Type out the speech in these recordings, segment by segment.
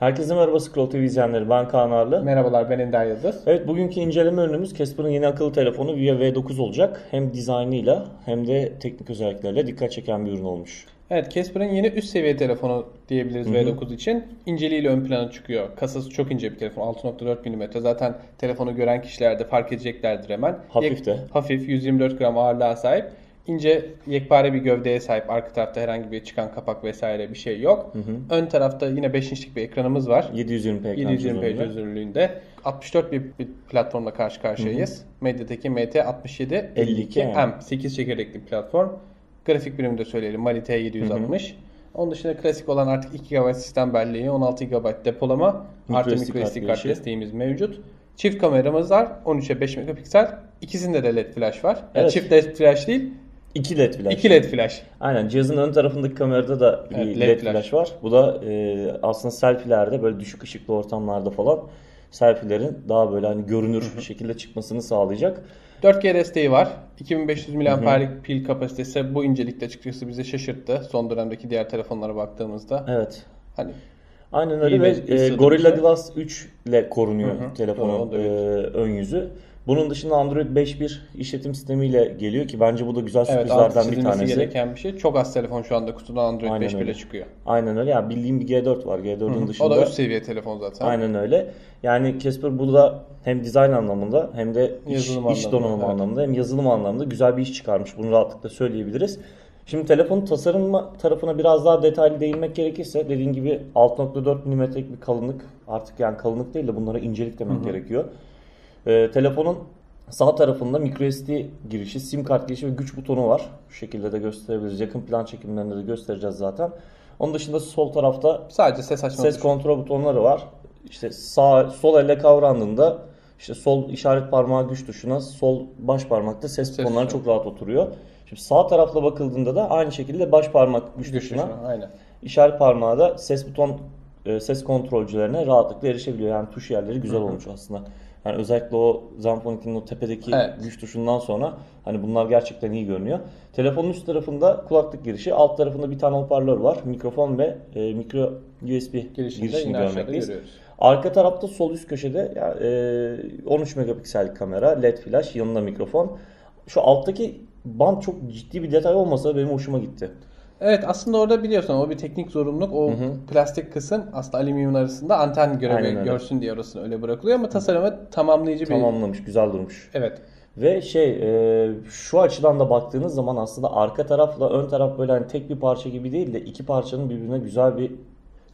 Herkese merhaba Scroll TV izleyenleri. Ben Kaan Arlı. Merhabalar ben Ender Yıldız. Evet bugünkü inceleme ürünümüz Casper'ın yeni akıllı telefonu Via V9 olacak. Hem dizaynıyla hem de teknik özellikleriyle dikkat çeken bir ürün olmuş. Evet Casper'ın yeni üst seviye telefonu diyebiliriz V9 için. İnceliğiyle ön plana çıkıyor. Kasası çok ince bir telefon 6.4 mm. Zaten telefonu gören kişiler de fark edeceklerdir hemen. Hafif de. Hafif 124 gram ağırlığa sahip. İnce yekpare bir gövdeye sahip. Arka tarafta herhangi bir çıkan kapak vesaire bir şey yok. Ön tarafta yine 5 inçlik bir ekranımız var. 720p ekran 720p çözünürlüğü. çözünürlüğünde 64 bir, bir platformla karşı karşıyayız. MediaTek'in MT67 52 52 M 8 çekirdekli platform. Grafik birimi de söyleyelim. Mali T760. Onun dışında klasik olan artık 2 GB sistem belleği, 16 GB depolama, artı Micro SD kart desteğimiz mevcut. Çift kameramız var. 13'e 5 megapiksel. İkisinde de LED flash var. Yani Evet. çift LED flash değil, 2 LED flash. 2 LED flash. Aynen cihazın ön tarafındaki kamerada da bir Evet, LED, LED flash. flash. var. Bu da e, aslında selfielerde böyle düşük ışıklı ortamlarda falan selfielerin daha böyle hani görünür şekilde çıkmasını sağlayacak. 4G desteği var. 2500 mAh'lik pil kapasitesi bu incelikte açıkçası bizi şaşırttı. Son dönemdeki diğer telefonlara baktığımızda. Evet. Hani Aynen öyle ve bir e. Gorilla Glass 3 ile korunuyor telefonun Doğru, e, ön yüzü. Bunun dışında Android 5.1 işletim sistemiyle geliyor ki bence bu da güzel evet sürprizlerden bir çizilmesi tanesi. gereken bir şey. Çok az telefon şu anda kutudan Android Aynen 5 bile öyle. çıkıyor. Aynen öyle. Ya bildiğim bir G4 var. G4'ün dışında. O da üst seviye telefon zaten. Aynen öyle. Yani Casper burada hem dizayn anlamında hem de iç, Yazılım iç anlamında, donanım evet. anlamında hem yazılım anlamında güzel bir iş çıkarmış. Bunu rahatlıkla söyleyebiliriz. Şimdi telefonun tasarım tarafına biraz daha detaylı değinmek gerekirse dediğim gibi 6.4 mm'lik bir kalınlık artık yani kalınlık değil de bunlara incelik demek gerekiyor. Ee, telefonun sağ tarafında microSD girişi, sim kart girişi ve güç butonu var. Şu şekilde de gösterebiliriz. Yakın plan çekimlerinde de göstereceğiz zaten. Onun dışında sol tarafta Sadece ses açma ses kontrol butonları var. İşte sağ sol elle kavrandığında işte sol işaret parmağı güç tuşuna, sol baş parmakta ses, Ses butonları çok rahat oturuyor. Şimdi sağ tarafla bakıldığında da aynı şekilde baş parmak güç, güç tuşuna, tuşuna. Aynen. işaret parmağı da ses buton e, ses kontrolcülerine rahatlıkla erişebiliyor. Yani tuş yerleri güzel olmuş aslında. Yani özellikle o Zenfonic'in o tepedeki Evet. güç tuşundan sonra hani bunlar gerçekten iyi görünüyor. Telefonun üst tarafında kulaklık girişi, alt tarafında bir tane hoparlör var. Mikrofon ve e, mikro USB girişini görmekteyiz. görüyoruz. Arka tarafta sol üst köşede ya, e, 13 megapiksellik kamera, led flash, yanında mikrofon. Şu alttaki band çok ciddi bir detay olmasa benim hoşuma gitti. Evet aslında orada biliyorsun o bir teknik zorunluluk. O plastik kısım aslında alüminyum arasında anten görevi görsün diye orasını öyle bırakılıyor ama tasarımı tamamlayıcı bir... Tamamlamış, güzel durmuş. Evet. Ve şey e, şu açıdan da baktığınız zaman aslında arka tarafla ön taraf böyle hani tek bir parça gibi değil de iki parçanın birbirine güzel bir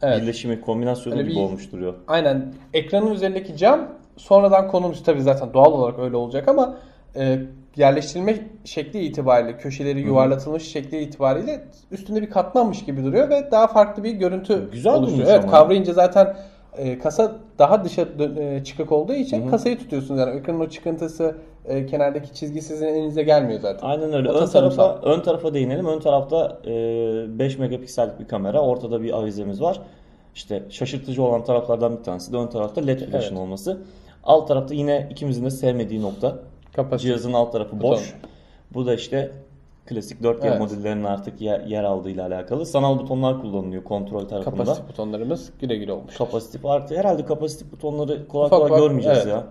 Evet. birleşimi, kombinasyonu Öyle gibi bir- olmuş duruyor. Aynen. Ekranın üzerindeki cam sonradan konulmuş tabii zaten doğal olarak öyle olacak ama e, yerleştirilme şekli itibariyle köşeleri yuvarlatılmış şekli itibariyle üstünde bir katmanmış gibi duruyor ve daha farklı bir görüntü Güzel durmuş Evet ama. kavrayınca zaten e, kasa daha dışa e, çıkık olduğu için kasayı tutuyorsunuz yani ekranın o çıkıntısı e, kenardaki çizgi sizin elinize gelmiyor zaten. Aynen öyle. O Ön tasarımsal. tarafa ön tarafa değinelim. Ön tarafta e, 5 megapiksellik bir kamera, ortada bir avizemiz var. İşte şaşırtıcı olan taraflardan bir tanesi de ön tarafta LED flash'ın Evet. olması. Alt tarafta yine ikimizin de sevmediği nokta. Kapasite. Cihazın alt tarafı Buton. boş. Bu da işte klasik 4G Evet. modellerinin artık yer, yer aldığıyla alakalı. Sanal butonlar kullanılıyor kontrol tarafında. Kapasitif butonlarımız güle güle olmuş. Kapasitif artı herhalde kapasitif butonları kolay Ufak kolay ufak, görmeyeceğiz evet. ya.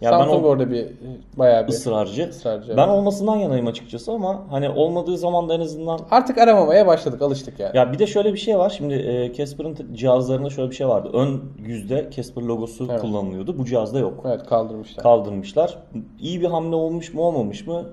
Ya Samsung ben o orada bir bayağı bir ısrarcı. ısrarcı, Ben evet. olmasından yanayım açıkçası ama hani olmadığı zaman da en azından Artık aramamaya başladık, alıştık yani. ya bir de şöyle bir şey var. Şimdi e, Casper'ın cihazlarında şöyle bir şey vardı. Ön yüzde Casper logosu Evet. kullanılıyordu. Bu cihazda yok. Evet kaldırmışlar. Kaldırmışlar. İyi bir hamle olmuş mu olmamış mı?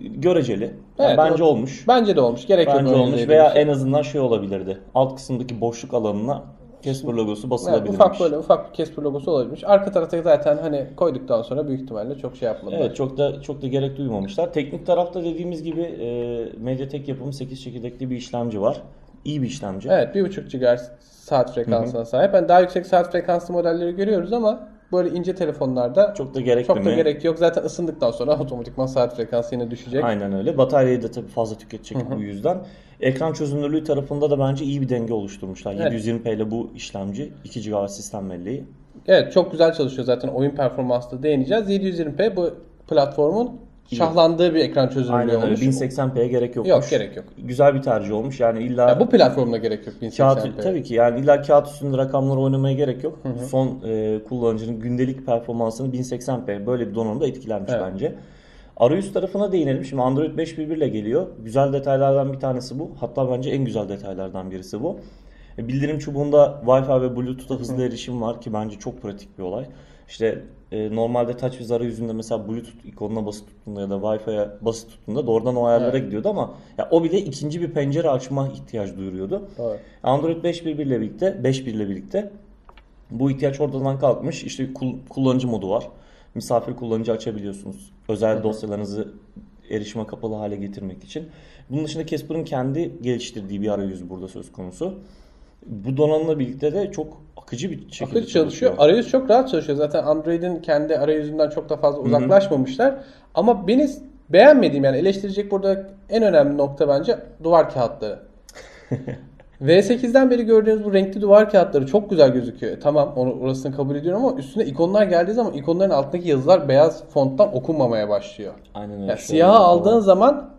Göreceli. Yani Evet, bence o- olmuş. Bence de olmuş. Gerek yok Bence olmuş veya şey. en azından şey olabilirdi. Alt kısımdaki boşluk alanına Casper logosu Evet, basılabilirmiş. ufak böyle ufak bir Casper logosu olabilirmiş. Arka tarafta zaten hani koyduktan sonra büyük ihtimalle çok şey yapmadılar. Evet çok da çok da gerek duymamışlar. Teknik tarafta dediğimiz gibi e, Mediatek yapımı 8 çekirdekli bir işlemci var. İyi bir işlemci. Evet 1.5 GHz saat frekansına sahip. Yani daha yüksek saat frekanslı modelleri görüyoruz ama böyle ince telefonlarda çok, Çok da gerekli da mi? gerek yok. Zaten ısındıktan sonra otomatikman saat frekansı yine düşecek. Aynen öyle. Bataryayı da tabii fazla tüketecek bu yüzden. Ekran çözünürlüğü tarafında da bence iyi bir denge oluşturmuşlar. Evet. 720p ile bu işlemci 2 GHz sistem belleği. Evet çok güzel çalışıyor zaten oyun performansına değineceğiz. 720p bu platformun şahlandığı bir ekran çözünürlüğü Aynen öyle. olmuş. 1080p'ye gerek yokmuş. Yok gerek yok. Güzel bir tercih olmuş. Yani illa Ya bu platformda gerek yok 1080p. Kağıt, tabii ki yani illa kağıt üstünde rakamları oynamaya gerek yok. Son e, kullanıcının gündelik performansını 1080p böyle bir donanımda etkilenmiş Evet. bence. Arayüz tarafına değinelim. Şimdi Android 5.1 ile geliyor. Güzel detaylardan bir tanesi bu. Hatta bence en güzel detaylardan birisi bu. E, Bildirim çubuğunda Wi-Fi ve Bluetooth'a hızlı erişim var ki bence çok pratik bir olay. İşte e, normalde TouchWiz arayüzünde mesela Bluetooth ikonuna basılı tuttuğunda ya da Wi-Fi'ye basılı tuttuğunda doğrudan o ayarlara Evet. gidiyordu ama ya o bile ikinci bir pencere açma ihtiyaç duyuruyordu. Doğru. Android 5.1 ile birlikte 5.1 ile birlikte bu ihtiyaç ortadan kalkmış. İşte kul- kullanıcı modu var. Misafir kullanıcı açabiliyorsunuz. Özel dosyalarınızı erişime kapalı hale getirmek için. Bunun dışında Casper'ın kendi geliştirdiği bir arayüz burada söz konusu. Bu donanımla birlikte de çok akıcı bir şekilde Akıcı çalışıyor. Arayüz çok rahat çalışıyor. Zaten Android'in kendi arayüzünden çok da fazla uzaklaşmamışlar. Ama beni beğenmediğim yani eleştirecek burada en önemli nokta bence duvar kağıtları. V8'den beri gördüğünüz bu renkli duvar kağıtları çok güzel gözüküyor. E, tamam onu orasını kabul ediyorum ama üstüne ikonlar geldiği zaman ikonların altındaki yazılar beyaz fonttan okunmamaya başlıyor. Aynen öyle. Ya Şöyle siyahı bir aldığın zaman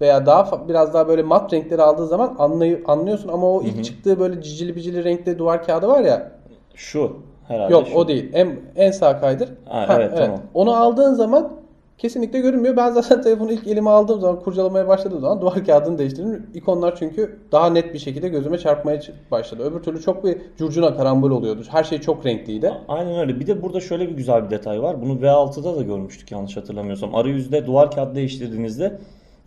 veya daha biraz daha böyle mat renkleri aldığın zaman anlay anlıyorsun ama o ilk çıktığı böyle cicili bicili renkli duvar kağıdı var ya şu herhalde Yok şu. o değil. En, en sağ kaydır. Ha, evet, tamam. Onu aldığın zaman kesinlikle görünmüyor. Ben zaten telefonu ilk elime aldığım zaman kurcalamaya başladığım zaman duvar kağıdını değiştirdim. İkonlar çünkü daha net bir şekilde gözüme çarpmaya başladı. Öbür türlü çok bir curcuna karambol oluyordu. Her şey çok renkliydi. Aynen öyle. Bir de burada şöyle bir güzel bir detay var. Bunu V6'da da görmüştük yanlış hatırlamıyorsam. Arayüzde duvar kağıdı değiştirdiğinizde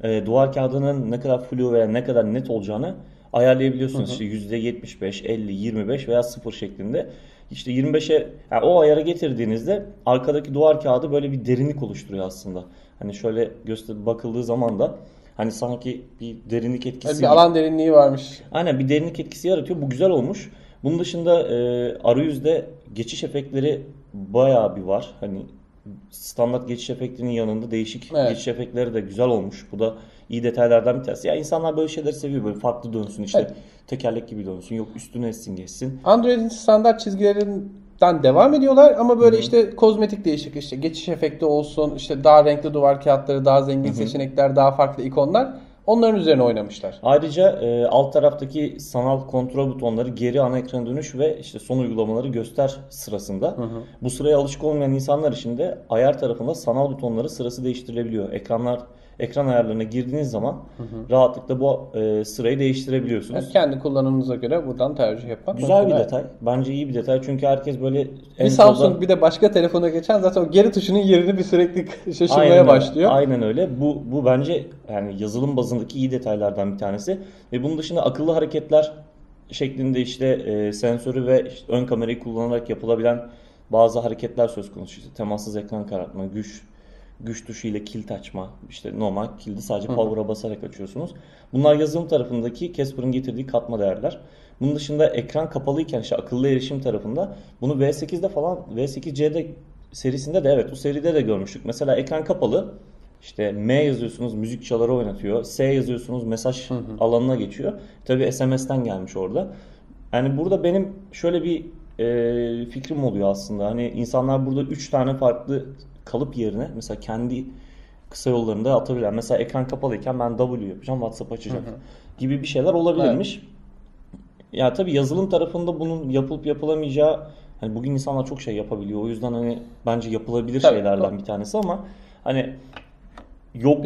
e, duvar kağıdının ne kadar flu veya ne kadar net olacağını ayarlayabiliyorsunuz. İşte %75, 50, 25 veya 0 şeklinde. İşte 25'e yani o ayara getirdiğinizde arkadaki duvar kağıdı böyle bir derinlik oluşturuyor aslında. Hani şöyle göster bakıldığı zaman da hani sanki bir derinlik etkisi Yani bir alan derinliği varmış. Aynen bir derinlik etkisi yaratıyor. Bu güzel olmuş. Bunun dışında e, arayüzde geçiş efektleri bayağı bir var. Hani standart geçiş efektinin yanında değişik Evet. geçiş efektleri de güzel olmuş. Bu da iyi detaylardan bir tanesi. Ya insanlar böyle şeyleri seviyor. Böyle farklı dönsün işte. Evet. Tekerlek gibi dönsün. Yok üstüne essin geçsin. Android'in standart çizgilerinden devam ediyorlar ama böyle işte kozmetik değişik işte geçiş efekti olsun, işte daha renkli duvar kağıtları, daha zengin seçenekler, daha farklı ikonlar onların üzerine oynamışlar. Ayrıca e, alt taraftaki sanal kontrol butonları geri ana ekrana dönüş ve işte son uygulamaları göster sırasında. Bu sıraya alışık olmayan insanlar için de ayar tarafında sanal butonları sırası değiştirilebiliyor. Ekranlar ekran ayarlarına girdiğiniz zaman rahatlıkla bu e, sırayı değiştirebiliyorsunuz. Yani kendi kullanımınıza göre buradan tercih yapmak Güzel bir detay. Bence iyi bir detay. Çünkü herkes böyle en Bir Samsung bir de başka telefona geçen zaten o geri tuşunun yerini bir sürekli şaşırmaya Aynen başlıyor. Aynen öyle. Bu bu bence yani yazılım bazındaki iyi detaylardan bir tanesi. Ve bunun dışında akıllı hareketler şeklinde işte e, sensörü ve işte ön kamerayı kullanarak yapılabilen bazı hareketler söz konusu. İşte temassız ekran karartma, güç güç tuşu ile kilit açma, işte normal kilidi sadece power'a basarak açıyorsunuz. Bunlar yazılım tarafındaki Casper'ın getirdiği katma değerler. Bunun dışında ekran kapalıyken işte akıllı erişim tarafında bunu V8'de falan V8C'de serisinde de evet bu seride de görmüştük. Mesela ekran kapalı işte M yazıyorsunuz müzik çaları oynatıyor. S yazıyorsunuz mesaj alanına geçiyor. Tabi SMS'ten gelmiş orada. Yani burada benim şöyle bir e, fikrim oluyor aslında. Hani insanlar burada 3 tane farklı kalıp yerine mesela kendi kısa yollarında atabilirler. Mesela ekran kapalıyken ben W yapacağım, WhatsApp açacağım gibi bir şeyler olabilirmiş. Ya tabii yazılım tarafında bunun yapılıp yapılamayacağı hani bugün insanlar çok şey yapabiliyor. O yüzden hani bence yapılabilir Tabii, şeylerden doğru. bir tanesi ama hani yokluğu,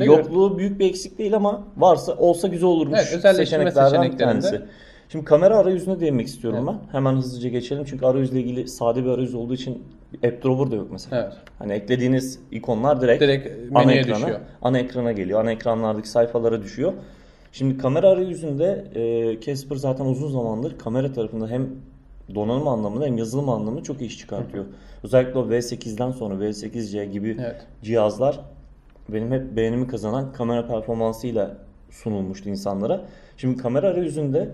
Bir yokluğu büyük bir eksik değil ama varsa olsa güzel olurmuş Evet, seçeneklerden bir seçeneklerinde. tanesi. Şimdi kamera arayüzüne değinmek istiyorum ben. Hemen hızlıca geçelim çünkü arayüzle ilgili sade bir arayüz olduğu için app drawer da yok mesela. Evet. Hani eklediğiniz ikonlar direkt, Direkt ana ekrana, düşüyor. ana ekrana geliyor. Ana ekranlardaki sayfalara düşüyor. Şimdi kamera arayüzünde e, Casper zaten uzun zamandır kamera tarafında hem donanım anlamında hem yazılım anlamında çok iş çıkartıyor. Özellikle o V8'den sonra V8C gibi Evet. cihazlar benim hep beğenimi kazanan kamera performansıyla sunulmuştu insanlara. Şimdi kamera arayüzünde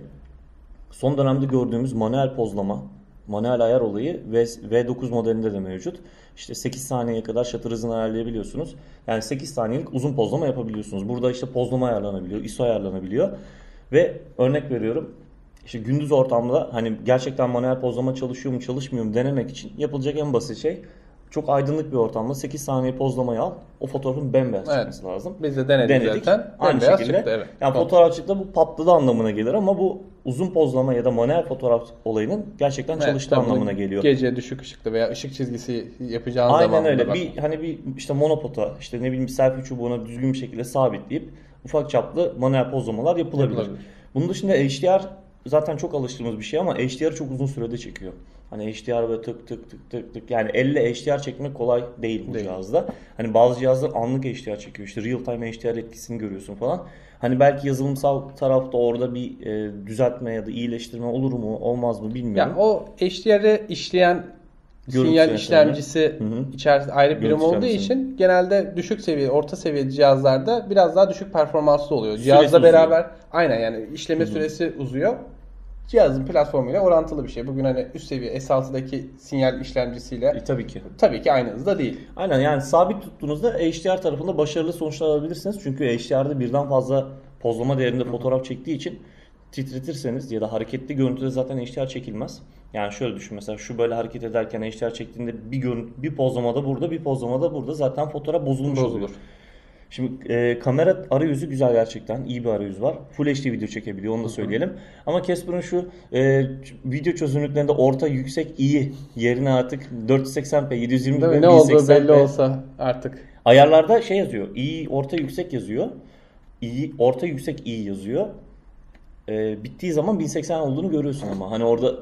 son dönemde gördüğümüz manuel pozlama, manuel ayar olayı V, V9 modelinde de mevcut. İşte 8 saniyeye kadar shutter hızını ayarlayabiliyorsunuz. Yani 8 saniyelik uzun pozlama yapabiliyorsunuz. Burada işte pozlama ayarlanabiliyor, ISO ayarlanabiliyor. Ve örnek veriyorum işte gündüz ortamda hani gerçekten manuel pozlama çalışıyor mu çalışmıyor mu denemek için yapılacak en basit şey çok aydınlık bir ortamda 8 saniye pozlamayı al. O fotoğrafın bembeyaz Evet. çıkması lazım. Biz de denedik, zaten. Aynı Bembeyaz şekilde. çıktı, evet. Yani Tamam. fotoğrafçılıkta bu patladı anlamına gelir ama bu uzun pozlama ya da manuel fotoğraf olayının gerçekten Evet, çalıştığı anlamına geliyor. Gece düşük ışıkta veya ışık çizgisi yapacağın Aynen zaman öyle. bak. Bir hani bir işte monopota işte ne bileyim bir selfie çubuğuna düzgün bir şekilde sabitleyip ufak çaplı manuel pozlamalar yapılabilir. Yapılabilir. Bunun dışında HDR zaten çok alıştığımız bir şey ama HDR çok uzun sürede çekiyor. Hani HDR böyle tık tık tık tık tık yani elle HDR çekmek kolay değil bu Değil. cihazda. Hani bazı cihazlar anlık HDR çekiyor. İşte real time HDR etkisini görüyorsun falan. Hani belki yazılımsal tarafta orada bir e, düzeltme ya da iyileştirme olur mu olmaz mı bilmiyorum. Yani o HDR'i işleyen Görüntü sinyal işlemcisi Hı hı. içerisinde ayrı bir birim Görüntü olduğu için genelde düşük seviye, orta seviye cihazlarda biraz daha düşük performanslı oluyor. Süresi Cihazla uzuyor. beraber aynen yani işleme süresi uzuyor. Cihazın platformuyla orantılı bir şey. Bugün hani üst seviye S6'daki sinyal işlemcisiyle E, tabii ki. tabii ki aynı hızda değil. Aynen yani sabit tuttuğunuzda HDR tarafında başarılı sonuçlar alabilirsiniz. Çünkü HDR'de birden fazla pozlama değerinde fotoğraf çektiği için titretirseniz ya da hareketli görüntüde zaten HDR çekilmez. Yani şöyle düşün mesela şu böyle hareket ederken HDR çektiğinde bir görüntü, bir pozlamada burada bir pozlamada burada zaten fotoğraf bozulmuş Bozulur. oluyor. Şimdi e, kamera arayüzü güzel gerçekten. iyi bir arayüz var. Full HD video çekebiliyor onu da söyleyelim. Ama Casper'ın şu e, video çözünürlüklerinde orta yüksek iyi yerine artık 480p 720 Değil mi? Ne olduğu 1080p belli olsa artık. Ayarlarda şey yazıyor. İyi orta yüksek yazıyor. İyi orta yüksek iyi yazıyor. Ee, bittiği zaman 1080 olduğunu görüyorsun ama hani orada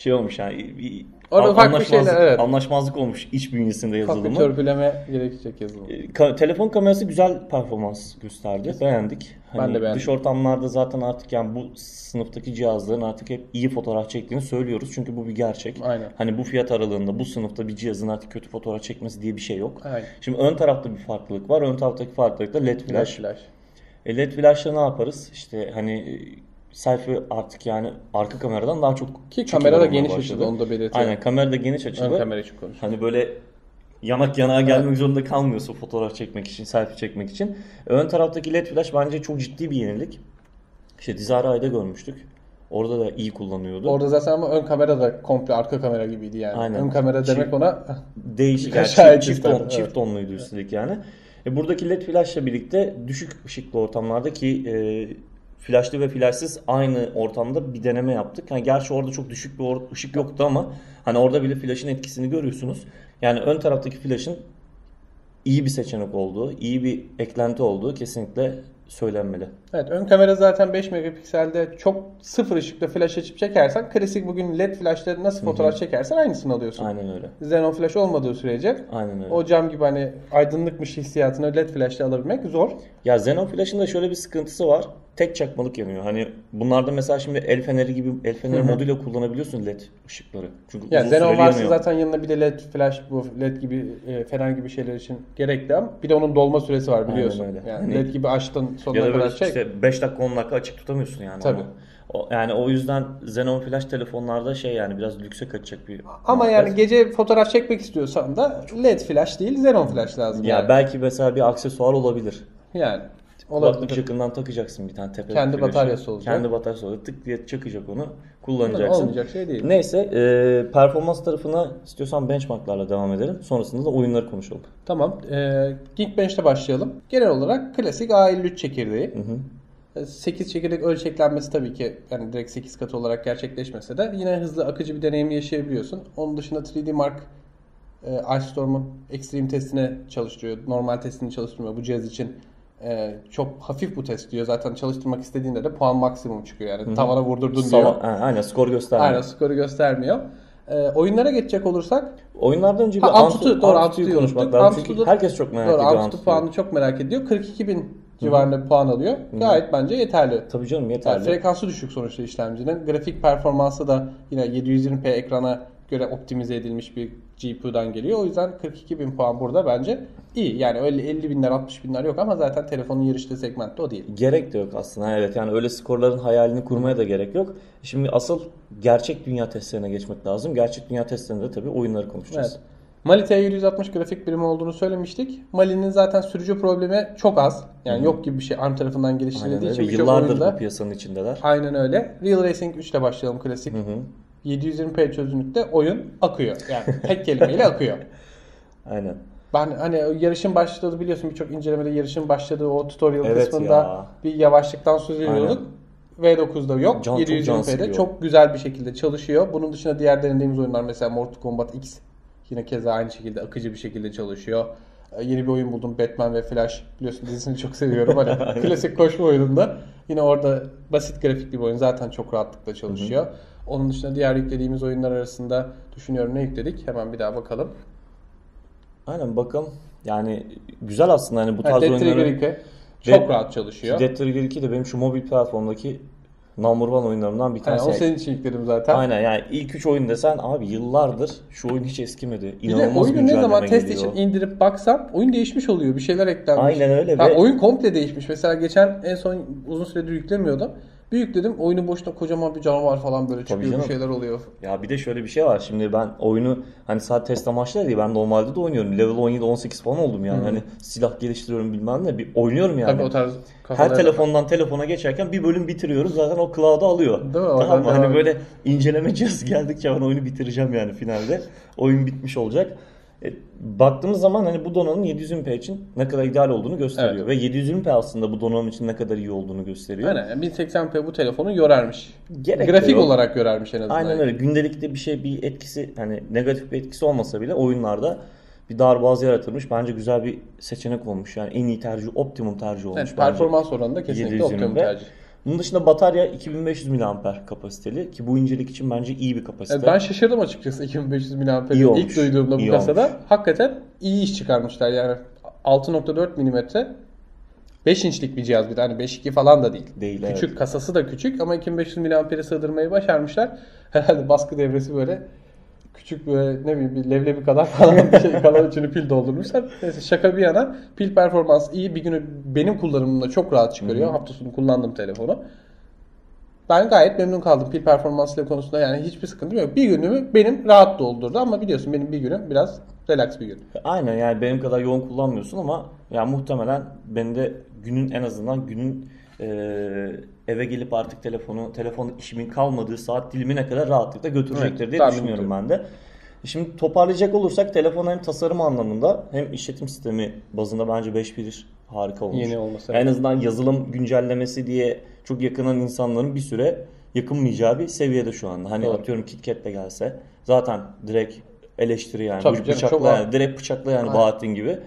şey olmuş yani bir Orada ufak bir anlaşmazlık, şeyler, evet. anlaşmazlık olmuş iç bünyesinde Ufak bir yazılımı. törpüleme gerekecek yazılım. Ee, ka- telefon kamerası güzel performans gösterdi. Beğendik. Hani Ben de beğendim. Dış ortamlarda zaten artık yani bu sınıftaki cihazların artık hep iyi fotoğraf çektiğini söylüyoruz. Çünkü bu bir gerçek. Aynen. Hani bu fiyat aralığında bu sınıfta bir cihazın artık kötü fotoğraf çekmesi diye bir şey yok. Aynen. Şimdi ön tarafta bir farklılık var. Ön taraftaki farklılık da LED flash. Flash. E, LED flash'la ne yaparız? İşte hani selfie artık yani arka kameradan daha çok Ki kamera da geniş başladı. açılı onu da belirtiyor. Aynen kamera da geniş açılı. Ön kamera için konuşuyor. Hani böyle yanak yanağa gelmek zorunda kalmıyorsun fotoğraf çekmek için, selfie çekmek için. Ön taraftaki LED flash bence çok ciddi bir yenilik. İşte Dizaray'da görmüştük. Orada da iyi kullanıyordu. Orada zaten ama ön kamera da komple arka kamera gibiydi yani. Aynen. Ön kamera demek Çift- ona Değişik yani çift, çift, ton, evet. çift tonluydu üstelik yani. E, buradaki LED flashla birlikte düşük ışıklı ortamlarda ki e, flashlı ve flashsız aynı ortamda bir deneme yaptık. Yani gerçi orada çok düşük bir or- ışık yoktu ama hani orada bile flashın etkisini görüyorsunuz. Yani ön taraftaki flashın iyi bir seçenek olduğu, iyi bir eklenti olduğu kesinlikle söylenmeli. Evet ön kamera zaten 5 megapikselde çok sıfır ışıkta flash açıp çekersen klasik bugün led flashları nasıl fotoğraf çekersen aynısını alıyorsun. Aynen öyle. Xenon flash olmadığı sürece Aynen öyle. o cam gibi hani aydınlıkmış hissiyatını led flashla alabilmek zor. Ya Xenon Flash'ın da şöyle bir sıkıntısı var. Tek çakmalık yanıyor. Hani bunlarda mesela şimdi el feneri gibi el feneri moduyla kullanabiliyorsun led ışıkları. Çünkü uzun Xenon varsa yanıyor. zaten yanına bir de led flash bu led gibi e, fener gibi şeyler için gerekli ama bir de onun dolma süresi var biliyorsun. öyle. Yani Hani- led gibi açtın sonuna ya da kadar çek. işte 5 dakika 10 dakika açık tutamıyorsun yani. Tabii. O, yani o yüzden Xenon Flash telefonlarda şey yani biraz lükse kaçacak bir Ama muhabbet. yani gece fotoğraf çekmek istiyorsan da led flash değil Xenon flash lazım. ya yani. belki mesela bir aksesuar olabilir. Yani Kulaklık olabilir. yakından takacaksın bir tane tepe. Kendi bataryası olacak. Kendi bataryası olacak. Tık diye çakacak onu. Kullanacaksın. Olmayacak şey değil. Neyse e, performans tarafına istiyorsan benchmarklarla devam edelim. Sonrasında da oyunları konuşalım. Tamam. E, Geekbench'te başlayalım. Genel olarak klasik A53 çekirdeği. E, 8 çekirdek ölçeklenmesi tabii ki yani direkt 8 katı olarak gerçekleşmese de yine hızlı akıcı bir deneyim yaşayabiliyorsun. Onun dışında 3D Mark e, Ice Storm'un Extreme testine çalıştırıyor. Normal testini çalıştırmıyor. Bu cihaz için e, çok hafif bu test diyor. Zaten çalıştırmak istediğinde de puan maksimum çıkıyor. Yani tavana vurdurdun diyor. Sava- ha, aynen skor göstermiyor. Aynen skoru göstermiyor. E, oyunlara geçecek olursak Oyunlardan önce bir Antutu, doğru, Antutu'yu konuşmak lazım. Çünkü herkes çok merak Doğru, ediyor Antutu puanını çok merak ediyor. 42 bin civarında bir puan alıyor. Gayet bence yeterli. Tabii canım Yani yeterli. frekansı düşük sonuçta işlemcinin. Grafik performansı da yine 720p ekrana göre optimize edilmiş bir GPU'dan geliyor. O yüzden 42 bin puan burada bence iyi. Yani öyle 50 binler 60 binler yok ama zaten telefonun yarıştığı segmentte o değil. Gerek de yok aslında evet yani öyle skorların hayalini kurmaya da gerek yok. Şimdi asıl gerçek dünya testlerine geçmek lazım. Gerçek dünya testlerinde de tabii oyunları konuşacağız. Evet. Mali T760 grafik birimi olduğunu söylemiştik. Mali'nin zaten sürücü problemi çok az. Yani yok gibi bir şey ARM tarafından geliştirildiği için yıllardır oyunda bu piyasanın içindeler. Aynen öyle. Real Racing 3 ile başlayalım klasik. 720p çözünürlükte oyun akıyor. Yani tek kelimeyle akıyor. Aynen. Ben hani yarışın başladığı biliyorsun birçok incelemede yarışın başladığı o tutorial Evet kısmında ya. bir yavaşlıktan söz ediyorduk. V9'da yok. Can- çok can 720p'de sıkıyor. çok güzel bir şekilde çalışıyor. Bunun dışında diğer denediğimiz oyunlar mesela Mortal Kombat X yine keza aynı şekilde akıcı bir şekilde çalışıyor. Ee, Yeni bir oyun buldum Batman ve Flash. Biliyorsun dizisini çok seviyorum. Hani klasik koşma oyununda. Yine orada basit grafikli bir oyun. Zaten çok rahatlıkla çalışıyor. Onun dışında diğer yüklediğimiz oyunlar arasında düşünüyorum ne yükledik? Hemen bir daha bakalım. Aynen bakalım. Yani güzel aslında hani bu tarz Trigger oyunları. 2 çok rahat çalışıyor. Dead Trigger 2 de benim şu mobil platformdaki number one oyunlarımdan bir Yani tanesi. o senin için yükledim zaten. Aynen yani ilk 3 oyun desen abi yıllardır şu oyun hiç eskimedi. Bir de İnanılmaz oyunu ne zaman test geliyor. için indirip baksam oyun değişmiş oluyor. Bir şeyler eklenmiş. Aynen öyle Ha, ve- oyun komple değişmiş. Mesela geçen en son uzun süredir yüklemiyordum. Bir yükledim oyunun boşuna kocaman bir canavar falan böyle çıkıyor bir canım. şeyler oluyor. Ya bir de şöyle bir şey var. Şimdi ben oyunu hani sadece test amaçlı değil ben normalde de oynuyorum. Level 17 18 falan oldum yani. Hani silah geliştiriyorum bilmem ne. Bir oynuyorum yani. Tabii o tarz Her telefondan telefona geçerken bir bölüm bitiriyorum zaten o cloud'a alıyor. Değil mi? Tamam mı? Hani böyle inceleme cihazı geldikçe ben oyunu bitireceğim yani finalde. Oyun bitmiş olacak. E, baktığımız zaman hani bu donanım 720p için ne kadar ideal olduğunu gösteriyor. Ve 720p aslında bu donanım için ne kadar iyi olduğunu gösteriyor. Aynen. yani 1080p bu telefonu yorarmış. Gerek Grafik yok. olarak yorarmış en azından. Aynen öyle. Gündelikte bir şey bir etkisi hani negatif bir etkisi olmasa bile oyunlarda bir darboğaz yaratılmış. Bence güzel bir seçenek olmuş. Yani en iyi tercih, optimum tercih olmuş. Evet, performans oranında kesinlikle 720 optimum tercih. Bunun dışında batarya 2500 mAh kapasiteli ki bu incelik için bence iyi bir kapasite. Evet, ben şaşırdım açıkçası 2500 mAh'ı İyi ilk olmuş. duyduğumda bu İyi kasada. olmuş. Hakikaten iyi iş çıkarmışlar yani 6.4 mm 5 inçlik bir cihaz bir de hani 5.2 falan da değil. Değil, Küçük evet. kasası da küçük ama 2500 mAh'i sığdırmayı başarmışlar. Herhalde baskı devresi böyle küçük böyle ne bileyim bir leblebi kadar falan bir şey kalan içini pil doldurmuşlar. Neyse şaka bir yana pil performans iyi. Bir günü benim kullanımımda çok rahat çıkarıyor. Hafta sonu kullandım telefonu. Ben gayet memnun kaldım pil performansıyla konusunda yani hiçbir sıkıntı yok. Bir günümü benim rahat doldurdu ama biliyorsun benim bir günüm biraz relax bir gün. Aynen yani benim kadar yoğun kullanmıyorsun ama ya muhtemelen beni de günün en azından günün e, eve gelip artık telefonu telefon işimin kalmadığı saat dilimine kadar rahatlıkla götürecektir Evet, diye düşünüyorum ben de. Şimdi toparlayacak olursak telefon hem tasarım anlamında hem işletim sistemi bazında bence 5.1 harika olmuş. Yeni olması, En azından yazılım güncellemesi diye çok yakınan insanların bir süre yakınmayacağı bir seviyede şu anda. Hani Doğru. atıyorum KitKat de gelse zaten direkt eleştiri yani. Tabii canım, bıçakla yani, direkt bıçakla yani Aynen. Bahattin gibi.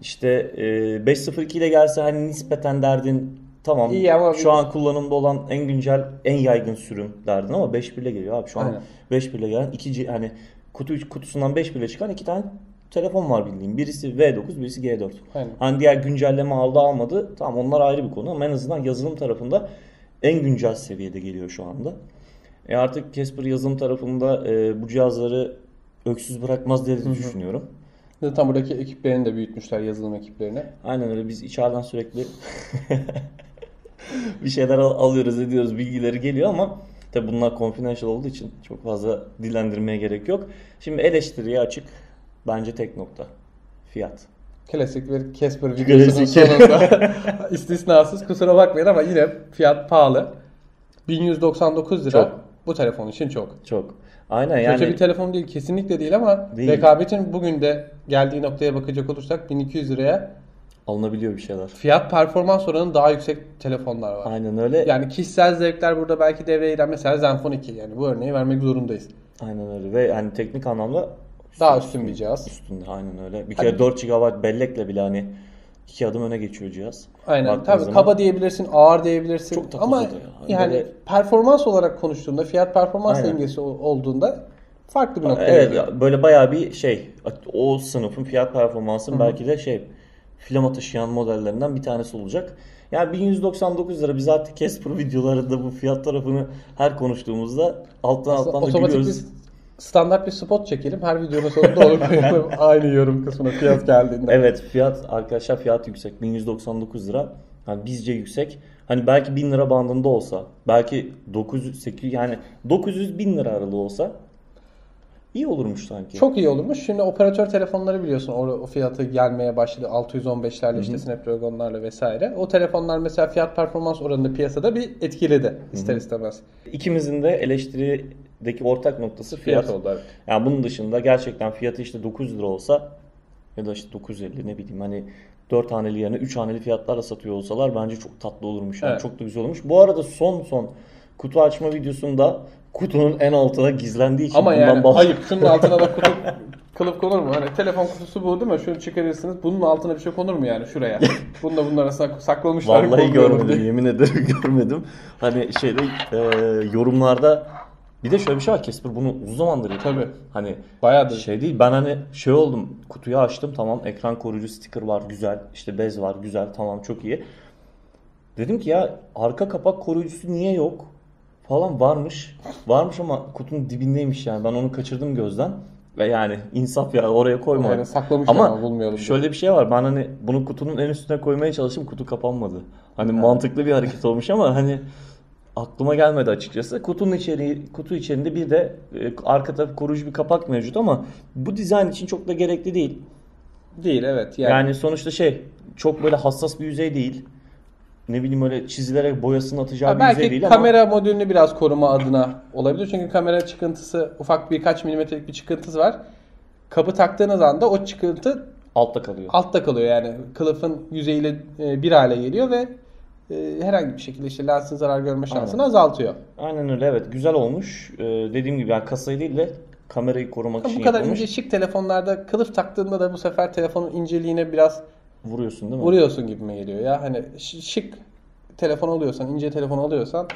İşte e, 5.02 ile gelse hani nispeten derdin tamam İyi ama şu an kullanımda olan en güncel en yaygın sürüm derdin ama 5.1 ile geliyor abi şu an Aynen. 5.1 ile gelen iki hani kutu kutusundan 5.1 ile çıkan iki tane telefon var bildiğim. Birisi V9, birisi G4. Aynen. Hani diğer güncelleme aldı almadı. Tamam onlar ayrı bir konu ama en azından yazılım tarafında en güncel seviyede geliyor şu anda. E artık Casper yazılım tarafında e, bu cihazları öksüz bırakmaz diye düşünüyorum. Zaten buradaki ekiplerini de büyütmüşler yazılım ekiplerini. Aynen öyle biz içeriden sürekli bir şeyler al- alıyoruz ediyoruz bilgileri geliyor ama tabi bunlar confidential olduğu için çok fazla dillendirmeye gerek yok. Şimdi eleştiriye açık bence tek nokta fiyat. Klasik bir Casper videosunun Klasik. sonunda istisnasız kusura bakmayın ama yine fiyat pahalı. 1199 lira Çok. bu telefon için çok. Çok. Aynen yani Kötü bir telefon değil kesinlikle değil ama Değil. rekabetin bugün de geldiği noktaya bakacak olursak 1200 liraya alınabiliyor bir şeyler. fiyat performans oranı daha yüksek telefonlar var. Aynen öyle. Yani kişisel zevkler burada belki devreye giren mesela Zenfone 2 yani bu örneği vermek zorundayız. Aynen öyle ve yani teknik anlamda Daha üstün bir cihaz. üstünde aynen öyle. Bir Hani- kere 4 GB bellekle bile hani iki adım öne geçiyor cihaz. Aynen. Baktığın Tabii zaman- kaba diyebilirsin, ağır diyebilirsin. Çok Ama ya. yani Böyle- performans olarak konuştuğunda, fiyat performans Aynen. dengesi ol- olduğunda farklı bir noktaya Evet geliyor. böyle bayağı bir şey o sınıfın fiyat performansının belki de şey filama taşıyan modellerinden bir tanesi olacak. Yani 1199 lira biz artık Casper videolarında bu fiyat tarafını her konuştuğumuzda alttan alttan da gülüyoruz. bir standart bir spot çekelim. Her videonun sonunda onu koyalım. Aynı yorum kısmına fiyat geldiğinde. Evet fiyat arkadaşlar fiyat yüksek 1199 lira. Hani bizce yüksek. Hani belki 1000 lira bandında olsa belki 900 800 yani 900 1000 lira aralığı olsa iyi olurmuş sanki. Çok iyi olurmuş. Şimdi operatör telefonları biliyorsun o, o fiyatı gelmeye başladı. 615'lerle işte Snapdragon'larla vesaire. O telefonlar mesela fiyat performans oranını piyasada bir etkiledi ister istemez. İkimizin de eleştirideki ortak noktası fiyat. Fiyat oldu. evet. Yani bunun dışında gerçekten fiyatı işte 900 lira olsa ya da işte 950 ne bileyim hani 4 haneli yerine 3 haneli fiyatlarla satıyor olsalar bence çok tatlı olurmuş. Yani Evet. Çok da güzel olmuş. Bu arada son son kutu açma videosunda kutunun en altına gizlendiği için Ama bundan yani bahs- ayıp. Şunun altına da kutu kılıf konur mu? Hani telefon kutusu bu değil mi? Şunu çıkarırsınız. Bunun altına bir şey konur mu yani şuraya? Bunu da bunun arasına saklamışlar. Vallahi görmedim diye. yemin ederim görmedim. Hani şeyde e, yorumlarda bir de şöyle bir şey var Casper bunu uzun zamandır yapıyor. Tabii. Hani Bayağıdır. şey değil ben hani şey oldum kutuyu açtım tamam ekran koruyucu sticker var güzel işte bez var güzel tamam çok iyi. Dedim ki ya arka kapak koruyucusu niye yok? Falan varmış. Varmış ama kutunun dibindeymiş yani. Ben onu kaçırdım gözden. Ve yani insaf ya oraya koyma. Yani saklamışlar ama ama bulmayalım diye. şöyle bir şey var. Ben hani bunu kutunun en üstüne koymaya çalıştım. Kutu kapanmadı. Hani mantıklı bir hareket olmuş ama hani aklıma gelmedi açıkçası. Kutunun içeriği, kutu içerisinde bir de e, arka taraf koruyucu bir kapak mevcut ama bu dizayn için çok da gerekli değil. Değil evet. Yani, Yani, sonuçta şey çok böyle hassas bir yüzey değil. Ne bileyim öyle çizilere boyasını atacağı Ha, bir yüzey belki değil ama kamera modülünü biraz koruma adına olabilir. Çünkü kamera çıkıntısı ufak birkaç milimetrelik bir çıkıntısı var. Kapı taktığınız anda o çıkıntı altta kalıyor. altta kalıyor yani kılıfın yüzeyiyle e, bir hale geliyor ve e, herhangi bir şekilde işte lensin zarar görme şansını azaltıyor. Aynen öyle evet güzel olmuş. Ee, dediğim gibi yani kasayı değil de kamerayı korumak için Bu kadar yapılmış. ince şık telefonlarda kılıf taktığında da bu sefer telefonun inceliğine biraz Vuruyorsun değil mi? vuruyorsun gibime geliyor ya. Hani şık telefon alıyorsan, ince telefon alıyorsan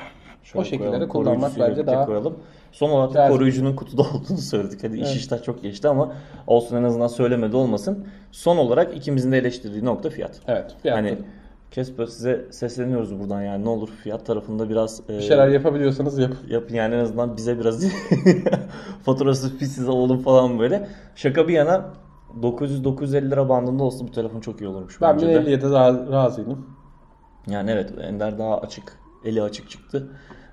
Şöyle o şekilleri kullanmak bence daha koyalım. Son olarak da koruyucunun kutuda olduğunu söyledik. Hadi iş Evet. işten çok geçti ama olsun en azından söylemedi olmasın. Son olarak ikimizin de eleştirdiği nokta fiyat. evet bir, Hani Casper size sesleniyoruz buradan yani ne olur fiyat tarafında biraz e, bir şeyler yapabiliyorsanız yapın. yapın yani en azından bize biraz faturası pisiz olalım falan böyle. Şaka bir yana 900-950 lira bandında olsa bu telefon çok iyi olurmuş Ben bence de. 1050'ye de ra- razıydım. Yani evet Ender daha açık, eli açık çıktı.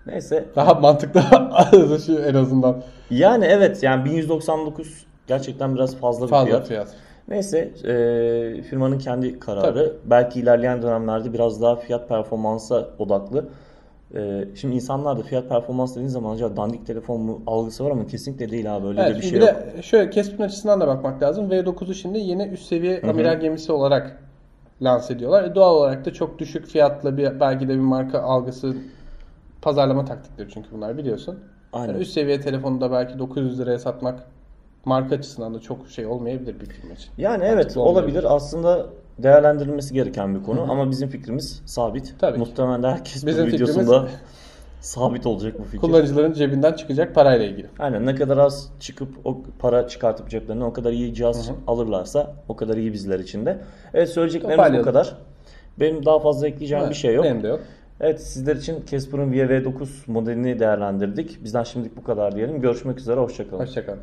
Neyse. Daha mantıklı şu en azından. Yani evet yani 1199 gerçekten biraz fazla bir Fazla fiyat. fiyat. Neyse e, firmanın kendi kararı. Belki ilerleyen dönemlerde biraz daha fiyat performansa odaklı. E, şimdi insanlar da fiyat performans dediğin zaman acaba dandik telefon mu algısı var ama kesinlikle değil abi öyle Evet, de bir şey bir yok. de şöyle Casper'ın açısından da bakmak lazım. V9'u şimdi yeni üst seviye amiral gemisi olarak lanse ediyorlar. E, doğal olarak da çok düşük fiyatla bir belki de bir marka algısı pazarlama taktikleri çünkü bunlar biliyorsun. Aynen. Yani üst seviye telefonu da belki 900 liraya satmak marka açısından da çok şey olmayabilir bir firma için. Yani evet Mantıklı olmayabilir. olabilir aslında değerlendirilmesi gereken bir konu ama bizim fikrimiz sabit. Tabii ki. Muhtemelen herkes Bizim bu fikrimiz- videosunda sabit olacak bu fikir. Kullanıcıların cebinden çıkacak parayla ilgili. Aynen ne kadar az çıkıp o para çıkartıp ceplerine o kadar iyi cihaz alırlarsa o kadar iyi bizler için de. Evet söyleyeceklerimiz bu kadar. Benim daha fazla ekleyeceğim bir şey yok. Benim de yok. Evet sizler için Casper'ın VV9 modelini değerlendirdik. Bizden şimdilik bu kadar diyelim. Görüşmek üzere hoşçakalın. Hoşçakalın.